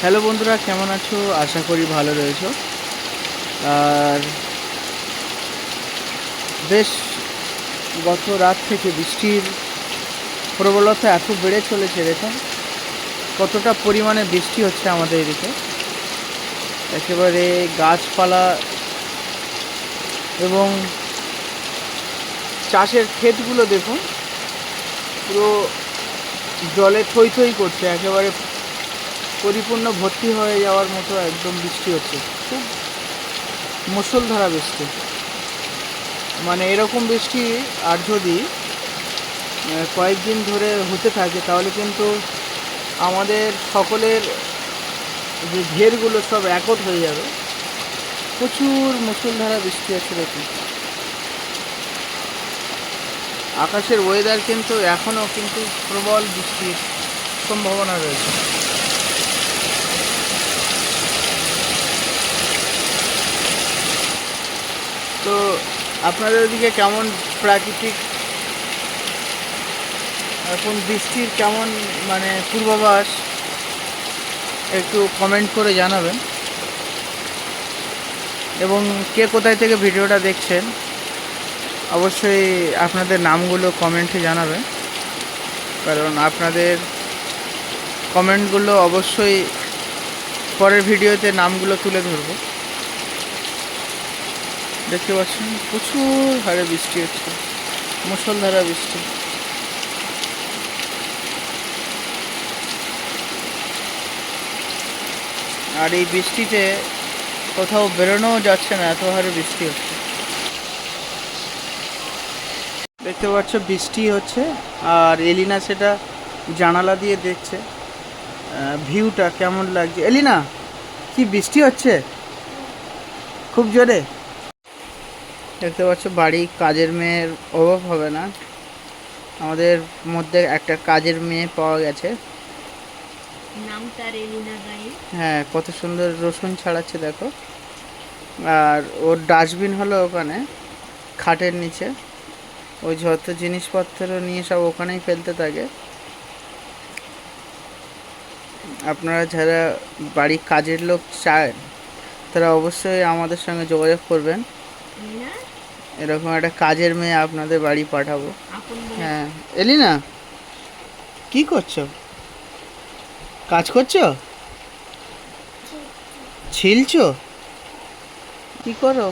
Hello বন্ধুরা, কেমন আছো? আশা করি ভালো রয়েছো। আর বেশ, গত রাত থেকে বৃষ্টির প্রবলতা এত বেড়ে চলেছে দেখুন কতটা পরিমাণে বৃষ্টি হচ্ছে আমাদের এদিকে। একেবারে গাছপালা এবং চাষের ক্ষেতগুলো দেখুন, পুরো জলে থই থই করছে, একেবারে পরিপূর্ণ ভর্তি হয়ে যাওয়ার মতো একদম বৃষ্টি হচ্ছে। খুব মুষলধারা বৃষ্টি। মানে এরকম বৃষ্টি আর যদি কয়েকদিন ধরে হতে থাকে, তাহলে কিন্তু আমাদের সকলের যে ঘেরগুলো সব একত হয়ে যাবে। প্রচুর মুসলধারা বৃষ্টি আছে দেখুন। আকাশের ওয়েদার কিন্তু এখনও কিন্তু প্রবল বৃষ্টির সম্ভাবনা রয়েছে। আপনাদের ওদিকে কেমন প্রাকৃতিক, এখন বৃষ্টির কেমন মানে পূর্বাভাস, একটু কমেন্ট করে জানাবেন। এবং কে কোথায় থেকে ভিডিওটা দেখছেন, অবশ্যই আপনাদের নামগুলো কমেন্টে জানাবেন। কারণ আপনাদের কমেন্টগুলো অবশ্যই পরের ভিডিওতে নামগুলো তুলে ধরবো। দেখতে পাচ্ছেন, প্রচুর হারে বৃষ্টি হচ্ছে মুসলধারা বৃষ্টি। আর এই বৃষ্টিতে কোথাও বেরোনোও যাচ্ছে না, এত হারে বৃষ্টি হচ্ছে। দেখতে পাচ্ছ, বৃষ্টি হচ্ছে, আর এলিনা সেটা জানালা দিয়ে দেখছে। ভিউটা কেমন লাগছে? এলিনা, কি বৃষ্টি হচ্ছে? খুব জোরে। দেখতে পাচ্ছ বাড়ি কাজের মেয়ের অভাব হবে না। আমাদের মধ্যে একটা কাজের মেয়ে পাওয়া গেছে। নাম তার এলিনা গাই। হ্যাঁ কত সুন্দর রসুন ছাড়াচ্ছে দেখো। আর ওর ডাস্টবিন হলো ওখানে খাটের নিচে। ওই যত জিনিসপত্র নিয়ে সব ওখানেই ফেলতে থাকে। আপনারা যারা বাড়ির কাজের লোক চায় তারা অবশ্যই আমাদের সঙ্গে যোগাযোগ করবেন। এরকম একটা কাজের মেয়ে আপনাদের বাড়ি পাঠাবো। হ্যাঁ। এলি না কি করছ? কাজ করছ? ছিলছো? কি করো?